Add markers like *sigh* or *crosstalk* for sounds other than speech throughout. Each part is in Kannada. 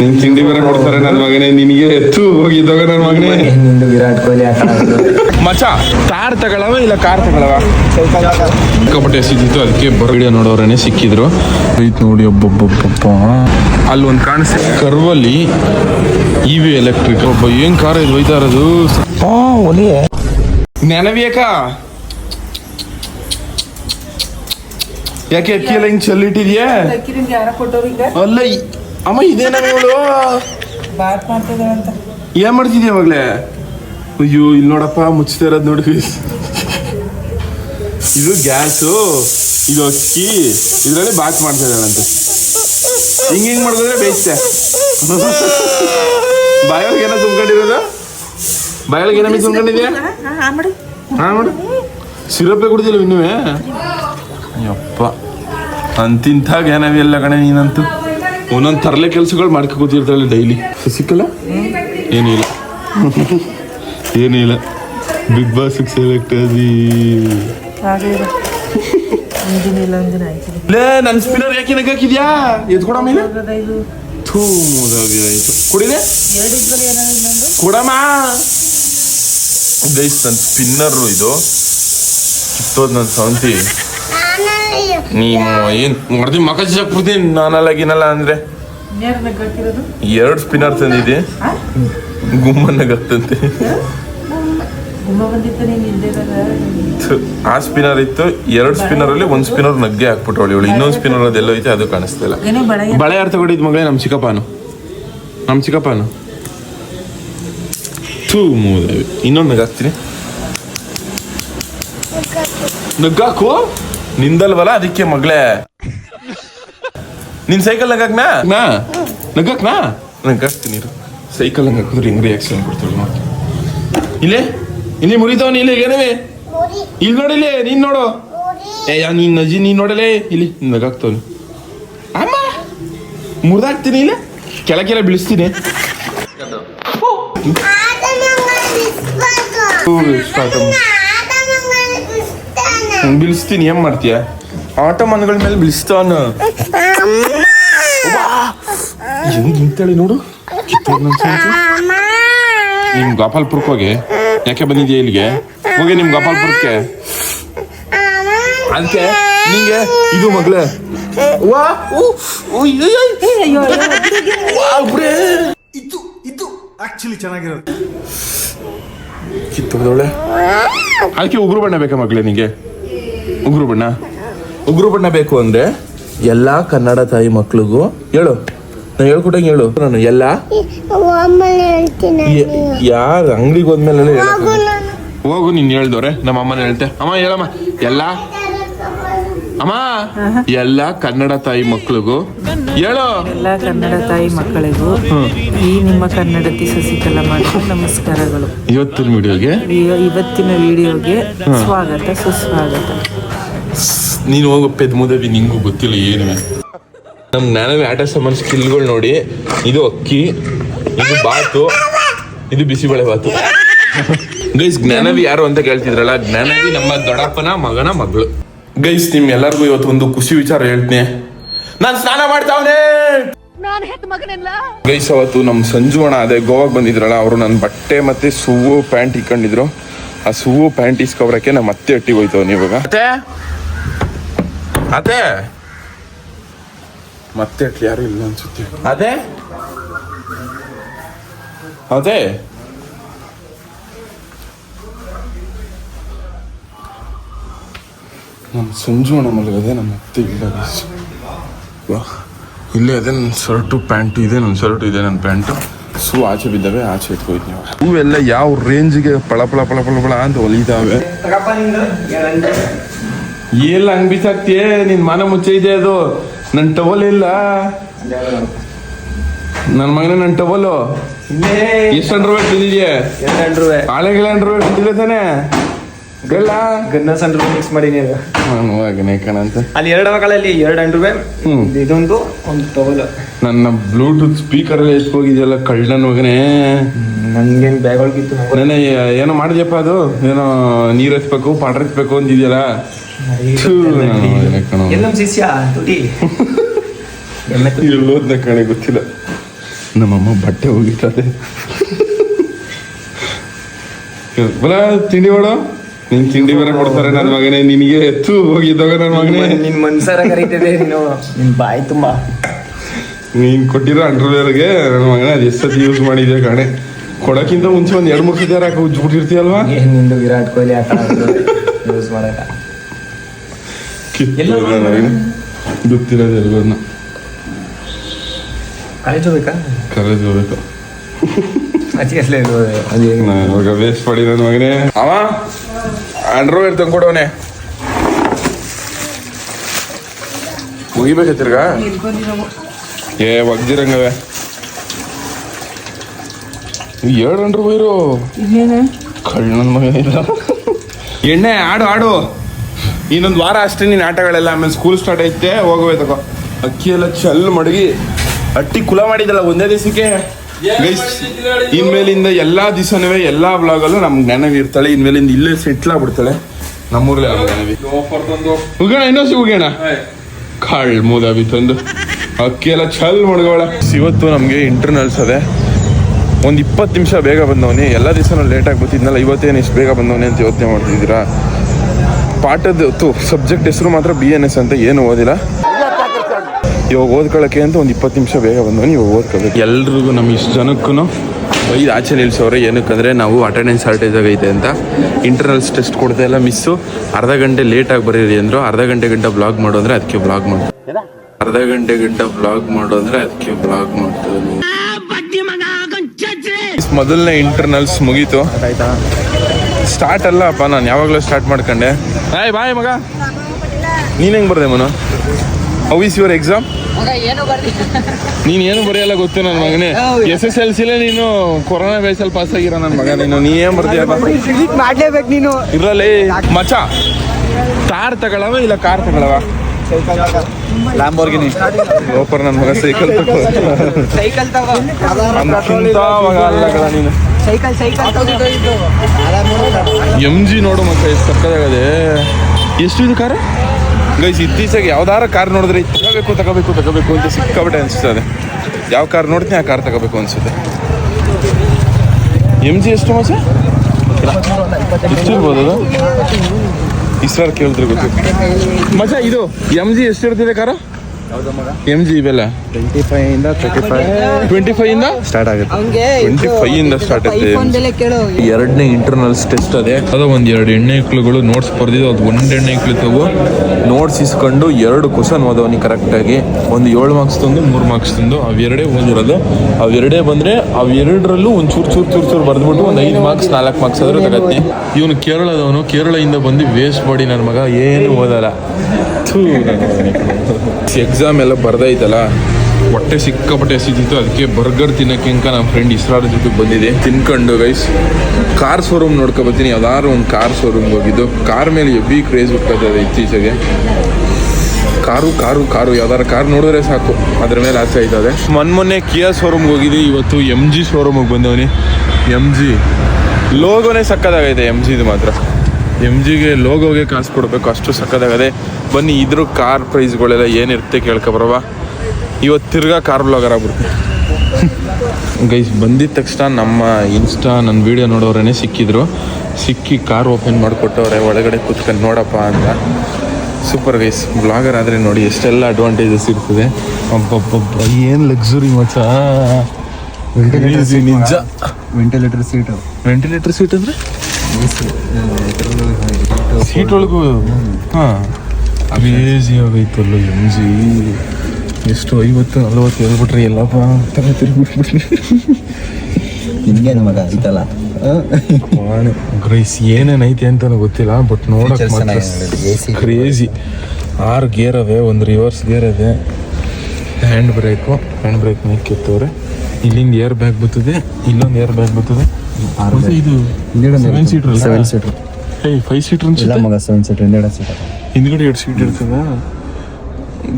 ನಿನ್ ತಿಂಡಿ ಬೇರೆ ಕೊಡ್ತಾರೆ ನನ್ನ ಮಗನೇ ನಿನಗೆ ಎತ್ತು ಹೋಗಿದ್ದಾಗ ನನ್ನ ಮಗನೇ. ನಿಂದು ವಿರಾಟ್ ಕೊಹ್ಲಿ ಆಟ ಮಚ ಕಾರ್ ತಗೊಳವ ಇಲ್ಲ ಕಾರ್ ತಗೊಳವ? ಸಿಕ್ಕಾಪಟ್ಟೆ ಸಿಕ್ಕಿತ್ತು ಅದಕ್ಕೆ ಬರೋ ವಿಡಿಯೋ ನೋಡೋರೇನೆ ಸಿಕ್ಕಿದ್ರು. ಐತ್ ನೋಡಿ ಒಬ್ಬೊಬ್ಬೊಬ್ಬ ಅಲ್ಲಿ ಒಂದು ಕಾಣಿಸ್ ಕರ್ವಲ್ಲಿ ಇ ವಿ ಎಲೆಕ್ಟ್ರಿಕ್ ಒಬ್ಬ ಏನ್ ಕಾರ್ ಇದು ಒಯ್ತಾ ಇರೋದು? ನೆನವಿಯಕ? ಯಾಕೆ ಅಕ್ಕಿ ಎಲ್ಲ ಹಿಂಗ್ ಚೆಲ್ಲಿಟ್ಟಿದ್ಯಾ ಅಲ್ಲ ಅಮ್ಮ ಇದೇನ ಇವಳು ಏನ್ ಮಾಡ್ತಿದ್ಯಾ ಮಗಳೇ? ಅಯ್ಯೋ ಇಲ್ಲಿ ನೋಡಪ್ಪ ಮುಚ್ಚತಾ ಇರೋದು ನೋಡಿ ಇದು ಗ್ಯಾಸು ಇದು ಅಕ್ಕಿ ಇದರಲ್ಲಿ ಬಾತ್ ಮಾಡ್ತಾ ಇದ್ದಾಳಂತೆ. ಹಿಂಗ್ ಹಿಂಗ್ ಮಾಡಿದ್ರೆ ಬೇಯಿಸ್ತೆ. ಬಾಯೊಳಗೆ ಏನೋ ತುಂಬ್ಕೊಂಡಿರೋದು? ಬಾಯೊಳಗೆ ಏನೋ ತುಂಬ್ಕೊಂಡಿದ್ಯಾ? ಹಾ ಮಾಡು. ಸಿರಪ್ಪೆ ಕುಡಿದಿಲ್ಲ ಇನ್ನೂ ಯಪ್ಪ. ಅಂತಿಂತ ಜ್ಞಾನವಿಲ್ಲ ಕಣೆ ನೀನಂತೂ? ಒಂದೊಂದು ತರಲೆ ಕೆಲಸಗಳು ಮಾಡ್ಕೊ ಕೂತಿರ್ತಾಳೆ ಡೈಲಿ. ಸಿಕ್ಕಲ್ಲ ಏನಿಲ್ಲ ಏನಿಲ್ಲ ಬಿಗ್ ಬಾಸ್ಗೆ ಸೆಲೆಕ್ಟ್ ಆದಿ ಲೇ ನನ್ನ ಸ್ಪಿನ್ನರ್ ಯಾಕೆ ನಗಾಕಿದ್ಯಾ ಎತ್ಕೊಡ ಮೇಲೆ ಇದು ಥೂ ಮುದಾಗಿ ಆಯಿತು. ಕೊಡಮ್ಮ. ಗೈಸ್ ನನ್ನ ಸ್ಪಿನ್ನರು ಇದು. ಕಿತ್ತೋದ್ ನನ್ನ ಸೌಂತಿ ನೀವು ಏನ್ ಹೊಡೆದಿ ಮಕ ಹಾಕ್ಬಿಡ್ತೀನಿ ನಾನಲ್ಲ ಗಿನಲ್ಲ ಅಂದ್ರೆ? ಎರಡು ಸ್ಪಿನ್ನರ್ ತಂದಿದ್ದೆ. ಗುಮ್ಮನ್ನಾಗತ್ತಂತೆ ಗುಮ್ಮ ಬಂದಿತ್ತು ನೀನು ಇಲ್ಲದೆ ಇರೋದ. ಆ ಸ್ಪಿನ್ನರ್ ಇತ್ತು ಎರಡು ಸ್ಪಿನ್ನರ್ ಅಲ್ಲಿ ಒಂದ್ ಸ್ಪಿನ್ನರ್ ನಗ್ಗೆ ಹಾಕ್ಬಿಟ್ಟವಳು ಇವಳು. ಇನ್ನೊಂದು ಸ್ಪಿನ್ನರ್ ಅದೆಲ್ಲ ಐತೆ ಅದು ಕಾಣಿಸ್ತಿಲ್ಲ ಬಳೆ ಯಾರು ತಗೊಂಡಿದ್ ಮಗಳೇ? ನಮ್ಮ ಚಿಕ್ಕಪ್ಪನು. ನಮ್ಮ ಚಿಕ್ಕಪ್ಪನು. ಥೂ ಮೂದೇವಿ ಇನ್ನೊಂದು ನಗಾಕ್ತೀನಿ ನಗ್ಗಾಕು ನಿಂದಲ್ವಲ್ಲ? ಅದಕ್ಕೆ ಮಗಳೇ. ನಿನ್ ಸೈಕಲ್ ನಗಕ್ನಾ ನಾ? ನಗಕ್ನಾ ನಗಾಕ್ತೀನಿ ಸೈಕಲ್ ನಗಾಕಿದ್ರೆ ಹಿಂಗ್ ರಿಯಾಕ್ಷನ್ ಕೊಡ್ತಾಳೆ ನೋಡಿ ಇಲ್ಲೇ? ಇಲ್ಲಿ ಮುರಿತಾವನಿ ಇಲ್ಲಿ ಏನವೇ? ಇಲ್ಲಿ ನೋಡಿಲ್ಲ ನೀನ್ ನೋಡು. ಏ ಯಾ ನೀನ್ ನಜಿ ನೀನ್ ನೋಡಲೇ? ಇಲ್ಲಿ ನಗಾಕ್ತವನು ಅಮ್ಮ! ಮುರಿದಾಕ್ತೀನಿ ಇಲ್ಲ? ಕೆಳಗೆಲ್ಲ ಬೀಳಿಸ್ತೀನಿ. ಹ್ಮ್, ಬೀಳಿಸ್ತೀನಿ ಏನ್ ಮಾಡ್ತೀಯ? ಆಟೋ ಮನಗಳ ಮೇಲೆ ಬಿಳಿಸ್ತಾನ ಹೆಂಗ್ ನಿಂತಾಳೆ ನೋಡು? ನಿಮ್ ಗೋಪಾಲ್ಪುರಕ್ಕೆ ಹೋಗಿ ಯಾಕೆ ಬಂದಿದ್ಯಾ ಇಲ್ಲಿಗೆ? ಹೋಗಿ ನಿಮ್ ಗೋಪಾಲ್ಪುರಕ್ಕೆ. ಅದಕ್ಕೆ ನಿಂಗೆ? ಇದು ಮಗಳೇ. ವಾ ಇದು ಇದು ಆಕ್ಚುಲಿ ಚೆನ್ನಾಗಿರೋದು ಕಿತ್ತೋದವಳೆ ಅದಕ್ಕೆ ಉಗುರು ಬಣ್ಣ ಬೇಕಾ ಮಗಳೇ ನಿಂಗೆ? ಉಗುರು ಬಣ್ಣ. ಉಗುರು ಬಣ್ಣ ಬೇಕು ಅಂದ್ರೆ ಎಲ್ಲಾ ಕನ್ನಡ ತಾಯಿ ಮಕ್ಳಿಗೂ ಹೇಳು. ನಾನು ಹೇಳ್ಕೊಟ್ಟಂಗೆ ಹೇಳು. ನಾನು ಎಲ್ಲ ಯಾರ ಅಂಗಡಿಗೆ ಹೋದ್ಮೇಲೆ ಹೋಗು ನೀನ್. ಹೇಳ್ದವ್ರೆ. ನಮ್ಮ ಅಮ್ಮನ ಹೇಳ್ತೆ. ಅಮ್ಮ ಹೇಳಮ್ಮ. ಎಲ್ಲ ಅಮ್ಮ ಎಲ್ಲ ಕನ್ನಡ ತಾಯಿ ಮಕ್ಳಿಗೂ ಹೇಳು. ಎಲ್ಲ ಕನ್ನಡ ತಾಯಿ ಮಕ್ಕಳಿಗೂ ಈ ನಿಮ್ಮ ಕನ್ನಡತಿ ಸಸಿಕಲಾ ಮಾಡಿ ನಮಸ್ಕಾರಗಳು. ಇವತ್ತಿನ ವಿಡಿಯೋಗೆ? ಇವತ್ತಿನ ವಿಡಿಯೋಗೆ ಸ್ವಾಗತ ಸುಸ್ವಾಗತ. ನೀನು ಹೋಗಪ್ಪ ಇದು ಮುದವಿ ನಿಂಗೂ ಗೊತ್ತಿಲ್ಲ ಏನು. ನಮ್ಮ ಜ್ಞಾನವೇ ಆಟ ಸಾಮಾನು ಸ್ಕಿಲ್ಗಳು ನೋಡಿ ಇದು ಅಕ್ಕಿ ಇದು ಬಾತು ಇದು ಬಿಸಿಬೇಳೆ ಬಾತು. ಗೈಸ್ ಜ್ಞಾನವಿ ಯಾರು ಅಂತ ಕೇಳ್ತಿದ್ರಲ್ಲ ಜ್ಞಾನವಿ ನಮ್ಮ ದೊಡ್ಡಪ್ಪನ ಮಗನ ಮಗಳು. ಗೈಸ್ ನಿಮ್ ಎಲ್ಲರಿಗೂ ಇವತ್ತು ಒಂದು ಖುಷಿ ವಿಚಾರ ಹೇಳ್ತೀನಿ. ನಾನ್ ಸ್ನಾನ ಮಾಡ್ತಾವನೆ. ಗೈಸ್ ಅವತ್ತು ನಮ್ಮ ಸಂಜು ಅಣ್ಣ ಅದೇ ಗೋವಾಗ್ ಬಂದಿದ್ರಲ್ಲ ಅವರು ನನ್ನ ಬಟ್ಟೆ ಮತ್ತೆ ಸೂವು ಪ್ಯಾಂಟ್ ಇಟ್ಕೊಂಡಿದ್ರು ಆ ಸೂವು ಪ್ಯಾಂಟ್ ಇಸ್ಕೊಬ್ರಕ್ಕೆ ನಮ್ಮ ಅತ್ತೆ ಅಟ್ಟಿಗೆ ಹೋಯ್ತವ್ ಇವಾಗ. ಅತ್ತೆ? ಅದೇ ಮತ್ತೆ ಅಟ್ಲಿ ಯಾರು ಇಲ್ಲ ಅನ್ಸುತ್ತೆ. ಅದೇ? ಅದೇ? ನಮ್ಮ ಸಂಜು ಅಣ್ಣ ಮಲಗದೆ ನಮ್ಮ ಅತ್ತೆ ಇಲ್ಲ ವಾ ಇಲ್ಲೇ ಅದೇ ನನ್ನ ಶರ್ಟು ಪ್ಯಾಂಟು ಇದೆ ನನ್ನ ಶರ್ಟು ಇದೆ ನನ್ನ ಪ್ಯಾಂಟು. ಶೂ ಆಚೆ ಬಿದ್ದಾವೆ ಆಚೆ ನೀವು ಹೂವೆಲ್ಲ ಯಾವ ರೇಂಜ್ಗೆ ಪಳ ಪಳ ಪಳ ಪಳ ಪಳ ಅಂತ ಹೊಲಿತಾವೆ ಎಲ್ಲ ಹಂಗ್ ಬಿಸಾಕ್ತಿಯೇ? ನಿನ್ ಮನ ಮುಚ್ಚೆ ಇದೆ ಅದು. ನನ್ನ ಟವಲ್ ಇಲ್ಲ. ನನ್ನ ಮಗನ ನನ್ನ ಟವಲು. ಎಷ್ಟು ಅಂಡ್ರವೇಟ್ ಬಿದ್ದಿದ್ಯಾ ಹಳೆಗಳ ಅಂಡ್ರವೇಟ್ ಬಿದ್ದಿದೆ ತಾನೆ? ಇಲ್ಲ ಗನ್ನ ಸಣ್ಣ ಮಿಕ್ಸ್ ಮಾಡಿ ನೀವು ನಾನು ಹೋಗನೆ ಕಣಂತ ಅಲ್ಲಿ ಎರಡು ಮಕ್ಕಳಲ್ಲಿ ಎರಡು ಅಂಡ್ರು. ಇದೊಂದು ಒಂದು ಟವಲ್ ನನ್ನ ಬ್ಲೂಟೂತ್ ಸ್ಪೀಕರ್ ಎಲ್ಲ ಹೋಗಿದ್ಯಲ್ಲ ಕಳ್ಳನ ಮಗನೇ ನಂಗೇನು ಬ್ಯಾಗ್ ಒಳಗಿತ್ತು ನನ್ನ ಏನೋ ಮಾಡಿದ್ಯಪ್ಪ ಅದು? ಏನೋ ನೀರ್ ಹಚ್ಬೇಕು ಪಾಟ್ರ್ ಹಚ್ಬೇಕು ಅಂತಿದ್ಯಲ್ಲ. ಎಲ್ಲ ಶಿಷ್ಯ ತುಟಿ. ಎಲ್ಲೋದ್ನ ಕಣೆ ಗೊತ್ತಿಲ್ಲ. ನಮ್ಮಮ್ಮ ಬಟ್ಟೆ ಹೋಗಿತ್ತದೆ *laughs* ಬಲ ತಿಂಡಿ ಮಾಡು. ನಿನ್ ತಿಂಡಿ ಬೇರೆ ಕೊಡ್ತಾರೆ ನನ್ನ ಮಗನೇ ನಿನಗೆ ಎತ್ತು ಹೋಗಿದ್ದಾಗ ನನ್ನ ಮಗನೇ. ನಿನ್ ಮನ್ಸಾರ ಕರೀತಿದೆ ನೀನು. ನಿನ್ ಬಾಯಿ ತುಂಬಾ. ನೀನ್ ಕೊಟ್ಟಿರೋ ಅಂಡರ್ವೇರ್ಗೆ ನನ್ನ ಮಗನೇ ಅದು ಎಷ್ಟು ಸತಿ ಯೂಸ್ ಮಾಡಿದ್ಯಾ ಕಣೆ. ಕೊಡಕ್ಕಿಂತ ಮುಂಚೆ ಒಂದ್ ಎರಡು ಮೂರು ಸತಿ ಯಾರು ಹಾಕಿ ಉಜ್ಬಿಟ್ಟಿರ್ತೀಯಲ್ವಾ ಏನ್ ನಿಂದು ವಿರಾಟ್ ಕೊಹ್ಲಿ ಆಟ ಯೂಸ್ ಮಾಡಕ. ಕಿತ್ತು ಗೊತ್ತಿರೋದು ಎಲ್ಲರನ್ನ. ಕಾಲೇಜ್ ಹೋಗ್ಬೇಕಾ? ಕಾಲೇಜ್ ಹೋಗ್ಬೇಕು. ಅಚ್ಚಿಗೆ ಇಲ್ವೋ ಅದು ವೇಸ್ಟ್ ಮಾಡಿ ನನ್ನ ಮಗನೇ. ಅವ? ಅಂಡರ್ವೇರ್ ತಂದ್ಕೊಡವನೆ ಮುಗಿಬೇಕು ತಿರ್ಗಾ? ಏ ಒಗ್ದಿರಂಗವೆ. ಎರಡು ಅಂಡರ್ವೇರು ನನ್ನ ಮಗ ಇಲ್ಲ. ಎಣ್ಣೆ ಆಡು ಆಡು. ಇನ್ನೊಂದು ವಾರ ಅಷ್ಟೇ ನೀನು ಆಟಗಳೆಲ್ಲ ಆಮೇಲೆ ಸ್ಕೂಲ್ ಸ್ಟಾರ್ಟ್ ಐತೆ ಹೋಗಬೇಕು ಅಕ್ಕಿ ಎಲ್ಲ ಚಲ್ ಮಡಗಿ. ಅಟ್ಟಿ ಕುಲ ಮಾಡಿದಲ್ಲ ಒಂದೇ ದಿವಸಕ್ಕೆ. ಗೈಸ್ ಇನ್ಮೇಲಿಂದ ಎಲ್ಲಾ ದಿವಸನೂ ಎಲ್ಲಾ ಬ್ಲಾಗಲ್ಲೂ ನಮ್ಗೆ ನೆನವಿ ಇರ್ತಾಳೆ. ಇನ್ಮೇಲಿಂದ ಇಲ್ಲೇ ಸೆಟ್ಲ್ ಆಗ್ಬಿಡ್ತಾಳೆ ನಮ್ಮೂರ್ಲೆ ನೆನವಿ ಹೋಗೋಣ ಇನ್ನೊಸಿ ಹೋಗೋಣ. ಕಾಳ್ ಮೂದಾಬಿ ತಂದು. ಅಕ್ಕಿ ಎಲ್ಲ ಚಲ್ ಮಡ್ಗೋಳ ಇವತ್ತು ನಮಗೆ ಇಂಟರ್ನಲ್ಸ್ ಅದೇ ಒಂದು ಇಪ್ಪತ್ತು ನಿಮಿಷ ಬೇಗ ಬಂದವನಿ. ಎಲ್ಲ ದಿವಸ ಲೇಟಾಗಿ ಬರ್ತಿದ್ನಲ್ಲ ಇವತ್ತೇನು ಇಷ್ಟು ಬೇಗ ಬಂದವನಿ ಅಂತ ಯೋಚನೆ ಮಾಡ್ತಿದ್ದೀರಾ? ಪಾಠದ ತು ಸಬ್ಜೆಕ್ಟ್ ಹೆಸರು ಮಾತ್ರ ಬಿ ಎನ್ ಎಸ್ ಅಂತ ಏನು ಓದಿಲ್ಲ. ಇವಾಗ ಓದ್ಕೊಳ್ಳೋಕ್ಕೆ ಅಂತ ಒಂದು ಇಪ್ಪತ್ತು ನಿಮಿಷ ಬೇಗ ಬಂದವನು ಇವಾಗ ಓದ್ಕೋಬೇಕು. ಎಲ್ರಿಗೂ ನಮ್ಮ ಇಷ್ಟು ಜನಕ್ಕೂ ಇದು ಆಚೆ ನಿಲ್ಸವ್ರೆ ಏನಕ್ಕಂದರೆ ನಾವು ಅಟೆಂಡೆನ್ಸ್ ಶಾರ್ಟೇಜ್ ಆಗೈತೆ ಅಂತ. ಇಂಟರ್ನಲ್ಸ್ ಟೆಸ್ಟ್ ಕೊಡ್ತಾ ಇಲ್ಲ ಮಿಸ್ಸು ಅರ್ಧ ಗಂಟೆ ಲೇಟಾಗಿ ಬರೀರಿ ಅಂದರು ಅರ್ಧ ಗಂಟೆ ಗಂಟ ಬ್ಲಾಗ್ ಮಾಡು ಅಂದರೆ ಅದಕ್ಕೆ ಬ್ಲಾಗ್ ಮಾಡ್ತಾರೆ ಅರ್ಧ ಗಂಟೆ ಗಂಟ ಬ್ಲಾಗ್ ಮಾಡು ಅಂದರೆ ಅದಕ್ಕೆ ಬ್ಲಾಗ್ ಮಾಡ್ತೀನಿ ಮೊದಲನೇ ಇಂಟರ್ನಲ್ಸ್ ಮುಗೀತು. ಆಯ್ತಾ? ಸ್ಟಾರ್ಟ್ ಅಲ್ಲಪ್ಪ ನಾನು ಯಾವಾಗಲೂ ಸ್ಟಾರ್ಟ್ ಮಾಡ್ಕೊಂಡೆ. ಬಾಯ್ ಬಾಯ್ ಮಗ. ನೀನು ಹೆಂಗೆ ಬರ್ದೆ Manu? How is your exam ನೀನು ಏನು ಬರೆಯಲ್ಲ ಗೊತ್ತು ನನ್ನ ಮಗನೇ. ಎಸ್ ಎಸ್ ಎಲ್ ಸಿಲೇ ನೀನು ಕೊರೋನಾ ಬೇಸಲ್ಲಿ ಪಾಸ್ ಆಗಿರೋ ನನ್ನ ಮಗ ನೀನು. ನೀ ಏನು ಬರ್ತೀಯ ಮಾಡ್ಲೇಬೇಕು ನೀನು. ಇರಲಿ ಮಚ ಕಾರ್ ತಗೊಳವ ಇಲ್ಲ ಕಾರ್ ತಗೊಳವ? ಲ್ಯಾಂಬೋರ್ಗಿನಿ ಲೋಪರ್ ನನ್ನ ಮಗ ಸೈಕಲ್ ತಗೋ. ಸೈಕಲ್ ತಗೋ. ಮಗ ಅಲ್ಲ ಕಣ ನೀನು. ಸೈಕಲ್ ಸೈಕಲ್ ಎಂ ಜಿ ನೋಡು ಮಕ್ಕ ಎಷ್ಟು ಸಕ್ಕದಾಗದೆ ಎಷ್ಟು ಇದು ಕಾರ್ ಗೈಸ್, ಇತ್ತೀಚೆಗೆ ಯಾವ್ದಾರ ಕಾರ್ ನೋಡಿದ್ರೆ? ತಗೋಬೇಕು ತಗೋಬೇಕು ತಗೋಬೇಕು ಅಂತ ಸಿಕ್ಕಾಬಿಟ್ಟೆ ಅನಿಸ್ತದೆ ಯಾವ ಕಾರ್ ನೋಡ್ತೀನಿ, ಆ ಕಾರ್ ತಗೋಬೇಕು ಅನ್ಸುತ್ತೆ. ಎಂ ಜಿ ಎಷ್ಟು ಮಾಸ? ಎಷ್ಟಿರ್ಬೋದು ಅದು. ಇಸ್ರಾರ್ ಕೇಳಿದ್ರೆ ಗೊತ್ತು. ಮಜಾ, ಇದು ಎಂ ಜಿ ಎಷ್ಟು ಇರ್ತಿದೆ ಕಾರ ಎಂ ಜಿ ಇವೆಲ್ಲ? ಟ್ವೆಂಟಿ ಫೈವ್ ಇಂದ ತರ್ಟಿ ಫೈವ್ ಟ್ವೆಂಟಿ ಫೈವ್ ಇಂದ? ಸ್ಟಾರ್ಟ್ ಆಗುತ್ತೆ. ಟ್ವೆಂಟಿ ಫೈವ್ ಇಂದ ಸ್ಟಾರ್ಟ್ ಆಗುತ್ತೆ. ಎರಡನೇ ಇಂಟರ್ನಲ್ಸ್ ಟೆಸ್ಟ್ ಅದೇ. ಅದು ಒಂದು ಎರಡು ಎಣ್ಣೆ ಇಕ್ಳುಗಳು ನೋಟ್ಸ್ ಬರ್ದಿದ್ದು ಅದು ಒಂದ್ ಎಣ್ಣೆ ಇಕ್ಳು ತಗೋ. ನೋಟ್ಸ್ ಇಸ್ಕೊಂಡು ಎರಡು ಕ್ವಶನ್ ಓದವನಿ ಕರೆಕ್ಟಾಗಿ ಒಂದು ಏಳು ಮಾರ್ಕ್ಸ್ ತಂದು ಮೂರು ಮಾರ್ಕ್ಸ್ ತಂದು ಅವೆರಡೇ ಓದಿರೋದು. ಅವೆರಡೇ ಬಂದ್ರೆ ಅವೆರಡರಲ್ಲೂ ಒಂದು ಚೂರ್ ಚೂರ್ ಚೂರ್ ಚೂರ್ ಬರೆದ್ಬಿಟ್ಟು ಒಂದು ಐದು ಮಾರ್ಕ್ಸ್ ನಾಲ್ಕು ಮಾರ್ಕ್ಸ್ ಆದ್ರೆ ತಗತ್ತಿ. ಇವನು ಕೇರಳದವನು ಕೇರಳದಿಂದ ಬಂದು ವೇಸ್ಟ್ ಬಾಡಿ ನನ್ನ ಮಗ ಏನು ಓದಲ್ಲ. ಎಕ್ಸಾಮ್ ಎಲ್ಲ ಬರ್ದೈತಲ್ಲ, ಹೊಟ್ಟೆ ಸಿಕ್ಕಾಪಟ್ಟೆ ಸಿದ್ದಿತ್ತು ಅದಕ್ಕೆ ಬರ್ಗರ್ ತಿನ್ನಕ್ಕೆ ನಮ್ಮ ಫ್ರೆಂಡ್ ಇಸ್ರಾರ ಜೊತೆ ಬಂದಿದೆ. ತಿನ್ಕೊಂಡು ಗೈಸ್ ಕಾರ್ ಶೋರೂಮ್ ನೋಡ್ಕೊ ಬರ್ತೀನಿ, ಯಾವ್ದಾದ್ರು ಒಂದು ಕಾರ್ ಶೋರೂಮ್ಗೆ ಹೋಗಿದ್ದು. ಕಾರ್ ಮೇಲೆ ಎಬ್ಬಿ ಕ್ರೇಜ್ ಹುಟ್ಟೋದಿದೆ ಇತ್ತೀಚೆಗೆ. ಕಾರು ಕಾರು ಕಾರು ಯಾವ್ದಾರು ಕಾರ್ ನೋಡಿದ್ರೆ ಸಾಕು. ಅದ್ರ ಮೇಲೆ ಆಸೆ ಆಯ್ತದೆ. ಮೊನ್ನೆ ಮೊನ್ನೆ ಕಿಯಾ ಶೋರೂಮ್ಗೆ ಹೋಗಿದ್ದೆ, ಇವತ್ತು ಎಂ ಜಿ ಶೋರೂಮಿಗೆ ಬಂದವನಿ. ಎಂ ಜಿ ಲೋಗೋನೇ ಸಕ್ಕದಾಗೈತೆ ಎಂ ಜಿದು ಮಾತ್ರ. ಎಂ ಜಿಗೆ ಲೋಗೋಗೆ ಕಾಸು ಕೊಡಬೇಕು ಅಷ್ಟು ಸಕ್ಕದಾಗದೆ ಬನ್ನಿ ಇದ್ರ ಕಾರ್ ಪ್ರೈಸ್ಗಳೆಲ್ಲ ಏನಿರುತ್ತೆ ಕೇಳ್ಕೊಬರವ ಇವತ್ತು ತಿರ್ಗಾ ಕಾರ್ ಬ್ಲಾಗರ್ ಆಗ್ಬಿಡ್ತು ಗೈಸ್ ಬಂದಿದ ತಕ್ಷಣ ನಮ್ಮ ಇನ್ಸ್ಟಾ ನನ್ನ ವೀಡಿಯೋ ನೋಡೋರೇ ಸಿಕ್ಕಿದ್ರು. ಸಿಕ್ಕಿ ಕಾರ್ ಓಪನ್ ಮಾಡಿಕೊಟ್ಟವ್ರೆ ಒಳಗಡೆ ಕೂತ್ಕೊಂಡು ನೋಡಪ್ಪ ಅಂತ. ಸೂಪರ್ ಗೈಸ್ ಬ್ಲಾಗರ್ ಆದರೆ ನೋಡಿ ಎಷ್ಟೆಲ್ಲ ಅಡ್ವಾಂಟೇಜಸ್ ಇರ್ತದೆ. ಅಬ್ಬಬ್ಬಬ್ಬ ಏನು ಲಕ್ಸುರಿ ಮಚ್ಚ ವೆಂಟಿಲೇಟರ್ ನಿಜ. ವೆಂಟಿಲೇಟರ್ ಸೀಟ್ ವೆಂಟಿಲೇಟರ್ ಸೀಟ್ ಅಂದರೆ? ಸೀಟ್ ಒಳಗೂ ಹಾಂ. ಕ್ರೇಜಿ ಆಗೈತಲ್ಲ ಎಂ ಜಿ ಎಷ್ಟು ಐವತ್ತು ನಲ್ವತ್ತು ಹೇಳ್ಬಿಟ್ರಿ ಎಲ್ಲಪ್ಪ. ತರ ತಿರುಗ್ಬಿಟ್ಬಿಟ್ರಿ ನಿಮಗೆ ಮಗ ಐತಲ್ಲ ಗ್ರೇಸ್ ಏನೇನು ಐತೆ ಅಂತ ಗೊತ್ತಿಲ್ಲ ಬಟ್ ನೋಡಕ್ ಕ್ರೇಜಿ ಆರು ಗೇರ್ ಅವೆ ಒಂದು ರಿವರ್ಸ್ ಗೇರ್ ಇದೆ ಹ್ಯಾಂಡ್ ಬ್ರೇಕು ಹ್ಯಾಂಡ್ ಬ್ರೇಕ್ ಮೇಲೆ ಕೆತ್ತವ್ರೆ ಇಲ್ಲಿಂದ ಏರ್ ಬ್ಯಾಗ್ ಬರ್ತದೆ ಇಲ್ಲೊಂದು ಏರ್ ಬ್ಯಾಗ್ ಬರ್ತದೆ. ಇದು ಸೆವೆನ್ ಸೀಟರ್ ಸೆವೆನ್ ಸೀಟರ್ ಏಯ್ ಫೈವ್ ಸೀಟರ್ ಅನ್ಸುತ್ತೆ? ಮಗ ಸೆವೆನ್ ಸೀಟರ್ ಹಿಂದೆಡೆ ಸೀಟರ್ ಹಿಂದ್ಗಡೆ ಎರಡು ಸೀಟ್ ಇರ್ತದ?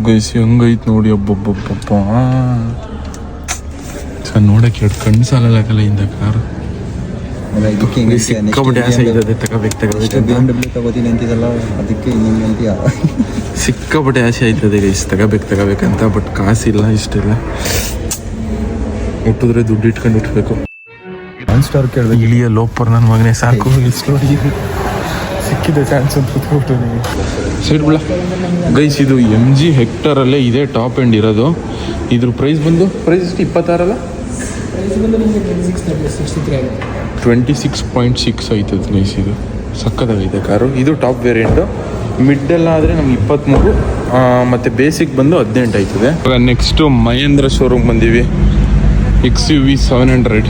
ಗೈಸ್ ಹಂಗೈತ್ ನೋಡಿ ಒಬ್ಬೊಬ್ಬೊಬ್ಬ ಸರ್ ನೋಡಕ್ಕೆ ಎರಡು ಕಣ್ಣು ಸಾಲಲ್ಲ ಇಂದ ಕಾರು. ಸಿಕ್ಕಾಪಟ್ಟೆ ಆಸೆ ಆಯ್ತದೆ ಗೈಸ್ ತಗೋಬೇಕು ತಗೋಬೇಕಂತ ಬಟ್ ಕಾಸಿಲ್ಲ ಇಷ್ಟಿಲ್ಲ. ಹುಟ್ಟಿದ್ರೆ ದುಡ್ಡು ಇಟ್ಕೊಂಡು ಇಟ್ಬೇಕು. ಒನ್ ಸ್ಟಾರ್ ಕೇಳಿದೆ. ಇಳಿಯ ಲೋಪರ್ ನನ್ನ ಮಗನೇ ಸಾಕು. *laughs* ಸಿಕ್ಕಿದೆ ಚಾನ್ಸ್ ಅಂತ ಕೂತ್ಬಿಟ್ಟು ಸೈಡ್ ಬಿಡ ಗೈಸ್ ಇದು ಎಂ ಜಿ ಹೆಕ್ಟರಲ್ಲೇ ಇದೇ ಟಾಪ್ ಎಂಡ್ ಇರೋದು. ಇದ್ರ ಪ್ರೈಸ್ ಬಂದು? ಪ್ರೈಸ್ ಎಷ್ಟು? ಇಪ್ಪತ್ತಾರಲ್ಲ? ಟ್ವೆಂಟಿ ಸಿಕ್ಸ್ ಪಾಯಿಂಟ್ ಸಿಕ್ಸ್ ಆಯ್ತದ ಗೈಸ್ ಇದು. ಸಕ್ಕದಾಗಿದೆ ಕಾರು. ಇದು ಟಾಪ್ ವೇರಿಯಂಟು ಮಿಡ್ ಎಲ್ಲ ಆದರೆ ನಮ್ಗೆ ಇಪ್ಪತ್ತ್ಮೂರು ಮತ್ತು ಬೇಸಿಕ್ ಬಂದು ಹದಿನೆಂಟು ಆಯ್ತದೆ. ನೆಕ್ಸ್ಟ್ ನೆಕ್ಸ್ಟು ಮಹೇಂದ್ರ ಶೋರೂಮ್ ಬಂದೀವಿ. X U V seven hundred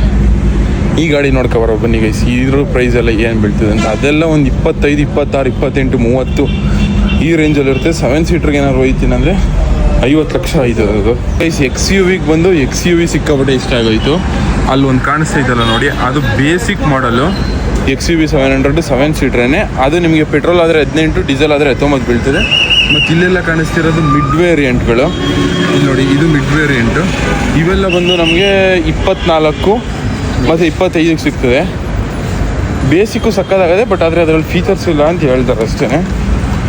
ಈ ಗಾಡಿ ನೋಡ್ಕೊಬಾರ ಬನ್ನಿ ಗೈಸ್ ಇದ್ರ ಪ್ರೈಸ್ ಎಲ್ಲ ಏನು ಬೀಳ್ತದೆ ಅಂತ. ಅದೆಲ್ಲ ಒಂದು ಇಪ್ಪತ್ತೈದು, ಇಪ್ಪತ್ತಾರು, ಇಪ್ಪತ್ತೆಂಟು, ಮೂವತ್ತು. ಈ ರೇಂಜಲ್ಲಿ ಇರುತ್ತೆ. ಸೆವೆನ್ ಸೀಟ್ರಿಗೆ ಏನಾದ್ರು ಹೋಯ್ತೀನಿ ಅಂದರೆ ಐವತ್ತು ಲಕ್ಷ ಆಯ್ತದೆ ಅದು. ಗೈಸ್ ಎಕ್ಸ್ ಯು ವಿಗೆ ಬಂದು ಎಕ್ಸ್ ಯು ವಿ ಸಿಕ್ಕಾಪಟ್ಟೆ ಇಷ್ಟ ಆಗೋಯ್ತು. ಅಲ್ಲಿ ಒಂದು ಕಾಣಿಸ್ತೈತಲ್ಲ ನೋಡಿ. ಅದು ಬೇಸಿಕ್ ಮಾಡಲು X U V seven hundred seven ಸೀಟ್ರೇನೆ ಅದು ನಿಮಗೆ ಪೆಟ್ರೋಲ್ ಆದರೆ ಹದಿನೆಂಟು ಡೀಸೆಲ್ ಆದರೆ ಹತ್ತೊಂಬತ್ತು ಬೀಳ್ತದೆ. ಮತ್ತು ಇಲ್ಲೆಲ್ಲ ಕಾಣಿಸ್ತಿರೋದು ಮಿಡ್ ವೇರಿಯಂಟ್ಗಳು ಇಲ್ಲಿ ನೋಡಿ, ಇದು ಮಿಡ್ ವೇರಿಯಂಟು ಇವೆಲ್ಲ ಬಂದು ನಮಗೆ ಇಪ್ಪತ್ನಾಲ್ಕು, ಮತ್ತು ಇಪ್ಪತ್ತೈದಕ್ಕೆ ಸಿಗ್ತದೆ. ಬೇಸಿಕ್ಕು ಸಕ್ಕದಾಗದೆ ಬಟ್ ಆದರೆ ಅದರಲ್ಲಿ ಫೀಚರ್ಸ್ ಇಲ್ಲ ಅಂತ ಹೇಳ್ತಾರೆ ಅಷ್ಟೇ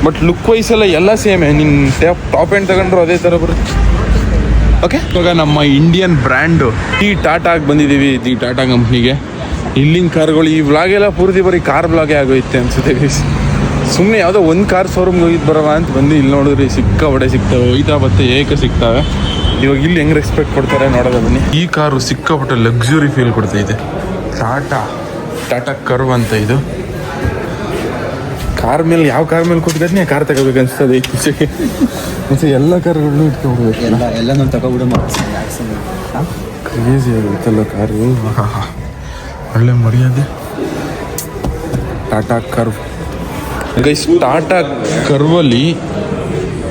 ಬಟ್ ಲುಕ್ ವೈಸ್ ಎಲ್ಲ ಎಲ್ಲ ಸೇಮೇ ನಿನ್ನ ಟ್ಯಾಪ್ ಟಾಪ್ ಎಂಡ್ ತಗೊಂಡ್ರು ಅದೇ ಥರ ಬರುತ್ತೆ. ಓಕೆ ಇವಾಗ ನಮ್ಮ ಇಂಡಿಯನ್ ಬ್ರ್ಯಾಂಡು ಟಿ ಟಾಟಾಗೆ ಬಂದಿದ್ದೀವಿ ಈ ಟಾಟಾ ಕಂಪ್ನಿಗೆ ಇಲ್ಲಿನ ಕಾರ್ಗಳು ಈ ವ್ಲಾಗೆಲ್ಲ ಪೂರ್ತಿ ಬರೀ ಕಾರ್ ವ್ಲಾಗೇ ಆಗೋಯ್ತೆ ಅನಿಸುತ್ತೆ ಗೈಸ್ ಸುಮ್ಮನೆ ಯಾವುದೋ ಒಂದು ಕಾರ್ ಶೋರೂಮ್ಗೆ ಹೋಗಿದ್ದು ಬರವ ಅಂತ ಬಂದು ಇಲ್ಲಿ ನೋಡಿದ್ರೆ ಸಿಕ್ಕ ಸಿಕ್ಕಾಪಟ್ಟೆ ಸಿಗ್ತವೆ ಒಯ್ತಾ ಬತ್ತೆ ಏಕ ಸಿಗ್ತವೆ. ಇವಾಗ ಇಲ್ಲಿ ಹೆಂಗೆ ರೆಸ್ಪೆಕ್ಟ್ ಕೊಡ್ತಾರೆ ನೋಡೋದ ಬನ್ನಿ. ಈ ಕಾರು ಸಿಕ್ಕಾಪಟ್ಟೆ ಲಕ್ಸುರಿ ಫೀಲ್ ಕೊಡ್ತೈತೆ ಟಾಟಾ ಟಾಟಾ ಕರ್ವ್ ಅಂತ ಇದು. ಕಾರ್ ಮೇಲೆ ಯಾವ ಕಾರ್ ಮೇಲೆ ಕೂತ್ಕೊಂಡ್ರೆ ಕಾರ್ ತಗೋಬೇಕು ಅನ್ಸ್ತದೆ ಇತ್ತೀಚೆಗೆ ಮತ್ತೆ ಎಲ್ಲ ಕಾರ್ಗಳನ್ನು ಇಟ್ಕೊಂಡ್ಬಿಡ್ಬೇಕು ಎಲ್ಲ ಎಲ್ಲ ನಾನು ತಗೊಬಿಡು ಕ್ರೇಜಿ ಆಗುತ್ತಲ್ಲ ಕಾರು. ಒಳ್ಳೆ ಮರ್ಯಾದೆ. ಟಾಟಾ ಕರ್ವ್ ಗೈಸ್ ಟಾಟಾ ಕರ್ವಲ್ಲಿ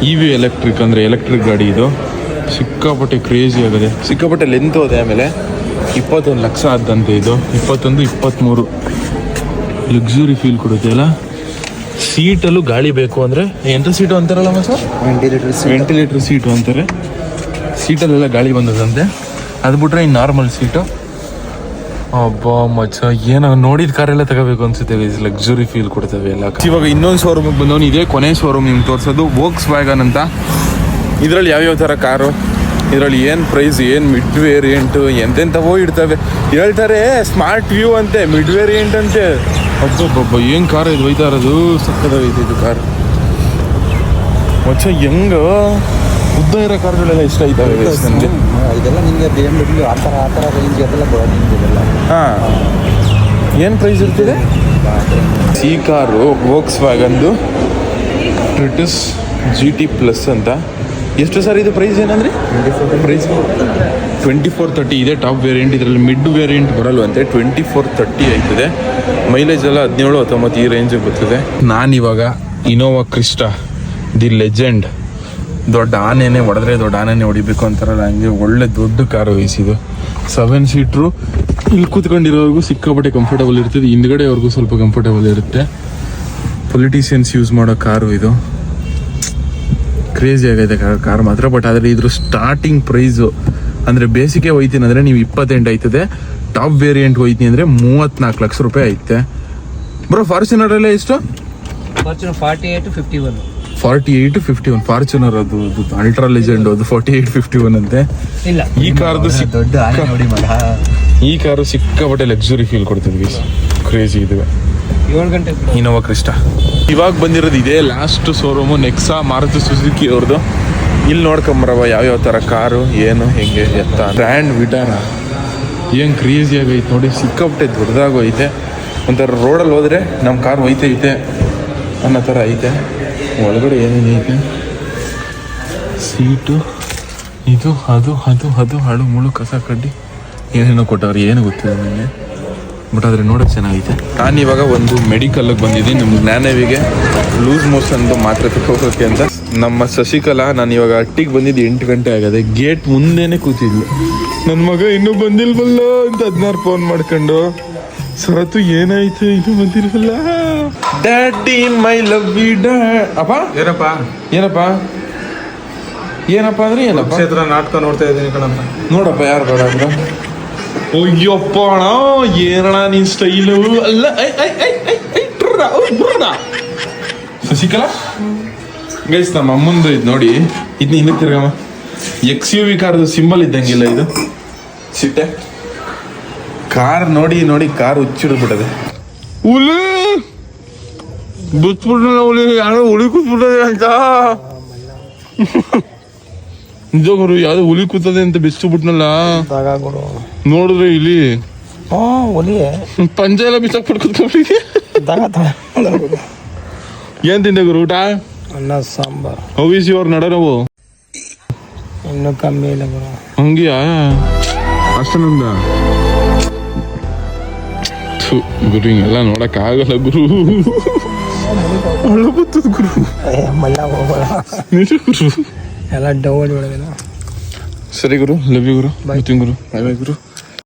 ಇ ವಿ ಎಲೆಕ್ಟ್ರಿಕ್ ಅಂದರೆ ಎಲೆಕ್ಟ್ರಿಕ್ ಗಾಡಿ ಇದು. ಸಿಕ್ಕಾಪಟ್ಟೆ ಕ್ರೇಜಿ ಆಗಿದೆ. ಸಿಕ್ಕಾಪಟ್ಟೆ ಲೆಂತ್ ಹೋದೆ ಆಮೇಲೆ. ಇಪ್ಪತ್ತೊಂದು ಲಕ್ಷ ಆದಂತೆ ಇದು. ಇಪ್ಪತ್ತೊಂದು ಇಪ್ಪತ್ತ್ಮೂರು ಲಕ್ಸುರಿ ಫೀಲ್ ಕೊಡುತ್ತೆ ಅಲ್ಲ? ಸೀಟಲ್ಲೂ ಗಾಳಿ ಬೇಕು ಅಂದರೆ ಎಂಥ ಸೀಟು ಅಂತಾರಲ್ಲ ಸರ್ ವೆಂಟಿಲೇಟರ್ ವೆಂಟಿಲೇಟರ್ ಸೀಟು ಅಂತಾರೆ. ಸೀಟಲ್ಲೆಲ್ಲ ಗಾಳಿ ಬಂದದಂತೆ. ಅದು ಬಿಟ್ರೆ ಇನ್ನು ನಾರ್ಮಲ್ ಸೀಟು ಅಬ್ಬ ಮಚ್ಚ ಏನೋ, ನೋಡಿದ ಕಾರೆಲ್ಲ ತಗೋಬೇಕು ಅನ್ಸುತ್ತೆ ಲಕ್ಸುರಿ ಫೀಲ್ ಕೊಡ್ತವೆ ಎಲ್ಲ ಇವಾಗ ಇನ್ನೊಂದು ಶೋರೂಮಿಗೆ ಬಂದವನು ಇದೇ ಕೊನೆ ಶೋರೂಮ್ ನಿಮ್ಗೆ ತೋರಿಸೋದು ವೋಕ್ಸ್ ವ್ಯಾಗನ್ ಅಂತ. ಇದರಲ್ಲಿ ಯಾವ್ಯಾವ ಥರ ಕಾರು ಇದರಲ್ಲಿ ಏನು ಪ್ರೈಸ್ ಏನು ಮಿಡ್ ವೇರಿಯಂಟು ಎಂತೆಂಥವೋ ಇಡ್ತವೆ. ಹೇಳ್ತಾರೆ ಸ್ಮಾರ್ಟ್ ವ್ಯೂ ಅಂತೆ ಮಿಡ್ ವೇರಿಯಂಟ್ ಅಂತೆ. ಅಬ್ಬಬ್ಬಬ್ಬ, ಏನು ಕಾರ್ ಇದು? ಹೋಯ್ತಾ ಇರೋದು? ಸಕ್ಕದ ಇದು ಕಾರ್ ಮಚ್ಚ ಹೆಂಗ? ಉದ್ದ ಇರೋ ಕಾರ್ಗಳೆಲ್ಲ ಇಷ್ಟ ಇದ್ದಾವೆ ನನಗೆ ಇದೆಲ್ಲ ನಿಮಗೆ. ಬಿ ಎಂ ಡಬ್ಲ್ಯೂ ಆ ಥರ ಆ ಥರ ರೇಂಜ್ ಅದೆಲ್ಲ ಬರೋದು ಇದೆಲ್ಲ. ಹಾಂ. ಏನು ಪ್ರೈಸ್ ಇರ್ತಿದೆ? ಸಿ ಕಾರು ವೋಕ್ಸ್ ವ್ಯಾಗನ್ದು ಟ್ರಿಟಿಸ್ ಜಿ ಟಿ ಪ್ಲಸ್ ಅಂತ. ಎಷ್ಟು ಸರ್ ಇದು ಪ್ರೈಸ್ ಏನಂದ್ರೆ? ಪ್ರೈಸ್ ಟ್ವೆಂಟಿ ಫೋರ್ ತರ್ಟಿ ಇದೆ ಟಾಪ್ ವೇರಿಯಂಟ್ ಇದರಲ್ಲಿ ಮಿಡ್ ವೇರಿಯಂಟ್ ಬರಲ್ವಂತೆ ಟ್ವೆಂಟಿ ಫೋರ್ ತರ್ಟಿ ಆಯ್ತದೆ. ಮೈಲೇಜ್ ಎಲ್ಲ ಹದಿನೇಳು ಹತ್ತೊಂಬತ್ತು ಈ ರೇಂಜಿಗೆ ಬರ್ತದೆ. ನಾನಿವಾಗ ಇನೋವಾ ಕ್ರಿಸ್ಟಾ ದಿ ಲೆಜೆಂಡ್ ದೊಡ್ಡ ಆನೆನೇ ಹೊಡೆದ್ರೆ ದೊಡ್ಡ ಆನೆನೇ ಹೊಡಿಬೇಕು ಅಂತಾರಲ್ಲ, ಹಂಗೆ ಒಳ್ಳೆ ದೊಡ್ಡ ಕಾರು ವಹಿಸಿದು ಸೆವೆನ್ ಸೀಟ್ರು ಇಲ್ಲಿ ಕೂತ್ಕೊಂಡಿರೋರ್ಗು ಸಿಕ್ಕಾಪಟ್ಟೆ ಕಂಫರ್ಟಬಲ್ ಇರ್ತದೆ. ಹಿಂದ್ಗಡೆಯವ್ರಿಗೂ ಸ್ವಲ್ಪ ಕಂಫರ್ಟಬಲ್ ಇರುತ್ತೆ. ಪೊಲಿಟಿಷಿಯನ್ಸ್ ಯೂಸ್ ಮಾಡೋ ಕಾರು ಇದು. ಕ್ರೇಜಿ ಆಗೈತೆ ಕಾರ್ ಮಾತ್ರ ಬಟ್ ಆದರೆ ಇದ್ರ ಸ್ಟಾರ್ಟಿಂಗ್ ಪ್ರೈಸು ಅಂದರೆ ಬೇಸಿಗೆ ಹೋಯ್ತೀನಿ ಅಂದರೆ ನೀವು ಇಪ್ಪತ್ತೆಂಟು ಆಯ್ತದೆ. ಟಾಪ್ ವೇರಿಯಂಟ್ ಹೋಯ್ತೀನಿ ಅಂದರೆ ಮೂವತ್ತ್ನಾಲ್ಕು ಲಕ್ಷ ರೂಪಾಯಿ ಐತೆ ಬರೋ ಫಾರ್ಚುನರಲ್ಲೇ ಎಷ್ಟು? Fortuner forty eight fifty one forty eight fifty one Fortuner ಅದು ಅಲ್ಟ್ರಾ ಲೆಜೆಂಡ್ ಅದು ಫಾರ್ಟಿ ಏಟ್ ಫಿಫ್ಟಿ ಒನ್ ಅಂತೆ. ಇಲ್ಲ. ಈ ಕಾರ್ದು ಸಿಕ್ಕ ದೊಡ್ಡ ಆನೆ ನೋಡಿ ಮಗ. ಈ ಕಾರು ಸಿಕ್ಕಾಪಟ್ಟೆ ಲಕ್ಸುರಿ ಫೀಲ್ ಕೊಡ್ತೀವಿ ಕ್ರೇಜಿ ಇದು. ಏಳು ಗಂಟೆ ಇನೋವಾ ಕ್ರಿಸ್ಟಾ ಇವಾಗ ಬಂದಿರೋದು ಇದೇ last showroom Nexa Maruti Suzuki ಅವ್ರದ್ದು ಇಲ್ಲಿ ನೋಡ್ಕೊಂಬರವ ಯಾವ್ಯಾವ ಥರ ಕಾರು ಏನು ಹೆಂಗೆ ಎತ್ತ ಬ್ರ್ಯಾಂಡ್ ವಿಟಾರ ಏನು ಕ್ರೇಜಿ ಆಗೈತೆ ನೋಡಿ ಸಿಕ್ಕಾಪಟ್ಟೆ ದೊಡ್ಡದಾಗೋಯ್ತೆ ಒಂಥರ ರೋಡಲ್ಲಿ ಹೋದ್ರೆ ನಮ್ಮ ಕಾರ್ ಒಯ್ತೈತೆ ಅನ್ನೋ ಥರ ಐತೆ. ಒಳಗಡೆ ಏನೇನು ಐತೆ? ಸೀಟು ಇದು ಅದು ಅದು ಅದು ಹಾಳು ಮುಳು ಕಸ ಕಡ್ಡಿ. ಏನೇನೋ ಕೊಟ್ಟವ್ರು ಏನು ಗೊತ್ತಿಲ್ಲ ನನಗೆ ಬಟ್ ಆದರೆ ನೋಡೋಕೆ ಚೆನ್ನಾಗಿದೆ ನಾನು ಇವಾಗ ಒಂದು ಮೆಡಿಕಲ್ಗೆ ಬಂದಿದ್ದೀನಿ ನಮ್ಮ ಜ್ಞಾನವಿಗೆ. ಲೂಸ್ ಮೋಷನ್ದು ಮಾತ್ರೆ ತಗೋಕೆ ಅಂತ. ನಮ್ಮ ಶಶಿಕಲಾ ನಾನು ಇವಾಗ ಅಟ್ಟಿಗೆ ಬಂದಿದ್ದು ಎಂಟು ಗಂಟೆ ಆಗಿದೆ ಗೇಟ್ ಮುಂದೆನೆ ಕೂತಿದ್ಲು. ನನ್ನ ಮಗ ಇನ್ನೂ ಬಂದಿಲ್ವಲ್ಲ ಅಂತ ಹದಿನಾರು ಫೋನ್ ಮಾಡ್ಕೊಂಡು ಸರತು ಏನಾಯ್ತು ಇನ್ನೂ ಬಂದಿಲ್ವಲ್ಲ? ಡ್ಯಾಡಿ ಮೈ ಲವ್ ಯು ಅಪ್ಪ? ಏನಪ್ಪ? ಏನಪ್ಪ? ಏನಪ್ಪ ಅಂದ್ರೆ ಏನಪ್ಪ? ಕ್ಷೇತ್ರ ನಾಟಕ ನೋಡ್ತಾ ಇದ್ದೀನಿ ಕಣಪ್ಪ. ನೋಡಪ್ಪ ಯಾರು ಬೇಡ ಅಂದ್ರೆ? ಅಯ್ಯಪ್ಪ ಅಣ್ಣ ಏನಣ್ಣ ನಿನ್ ಸ್ಟೈಲು ಅಲ್ಲ ಐ, ಐ, ಐ, ಐ, ಐ, ಟ್ರ, ಓ, ಬುರ್ರ. ಶಶಿಕಲಾ? ಗೈಸ್ ನಮ್ಮ ಅಮ್ಮಂದು ಇದು ನೋಡಿ. ಇದನ್ನ ಹಿಂದಕ್ಕೆ ತಿರ್ಗಮ್ಮ. ಎಕ್ಸ್ ಯು ವಿ ಕಾರ್ದು ಸಿಂಬಲ್ ಇದ್ದಂಗಿಲ್ಲ ಇದು. ಸಿಟ್ಟೆ. ಕಾರ್ ನೋಡಿ ನೋಡಿ ಕಾರ್ ಹುಚ್ಚಿಡ್ಬಿಟ್ಟದೆ. ಹುಲಿ ಬಿಟ್ಬಿಟ್ನಲ್ಲ ಹುಲಿ ಯಾರೋ ಹುಲಿ ಕೂತ್ಬಿಟ್ಟದೆ ಅಂತ *laughs* ನಿಜ ಗುರು ಯಾವ್ದೋ ಹುಲಿ ಕೂತದೆ ಅಂತ ಬಿಚ್ಚಿಬಿಟ್ನಲ್ಲ? ನೋಡಿದ್ರೆ ಇಲ್ಲಿ. ಪಂಚ ಎಲ್ಲ ಬಿಸಾಕ್ ಪಡ್ಕೊತ್ಬಿಟ್ಟಿದ್ಯಾ ಏನ್ ತಿಂದೆ ಗುರು ಊಟ? ಅನ್ನ ಸಾಂಬಾರು. ಹೌಸ್ ಇವ್ರ ನಡ ನಾವು ಇನ್ನೂ ಕಮ್ಮಿ ಇಲ್ಲ ಗುರು. ಹಂಗಿಯಾ? ಅಷ್ಟನಂದ? ಗುರು ಹಿಂಗೆಲ್ಲ ನೋಡಕ್ ಆಗಲ್ಲ ಗುರು. ಗುರು. ಏ ಮಳ್ಳ ಹೋಗೋಣ ನಿಜ ಗುರು. ಎಲ್ಲ ಡೌನ್ ಒಳಗೇನ ಸರಿ ಗುರು ಲವ್ ಯು ಗುರು. ಬರ್ತೀನಿ ಗುರು. ಬಾಯ್ ಬಾಯ್ ಗುರು.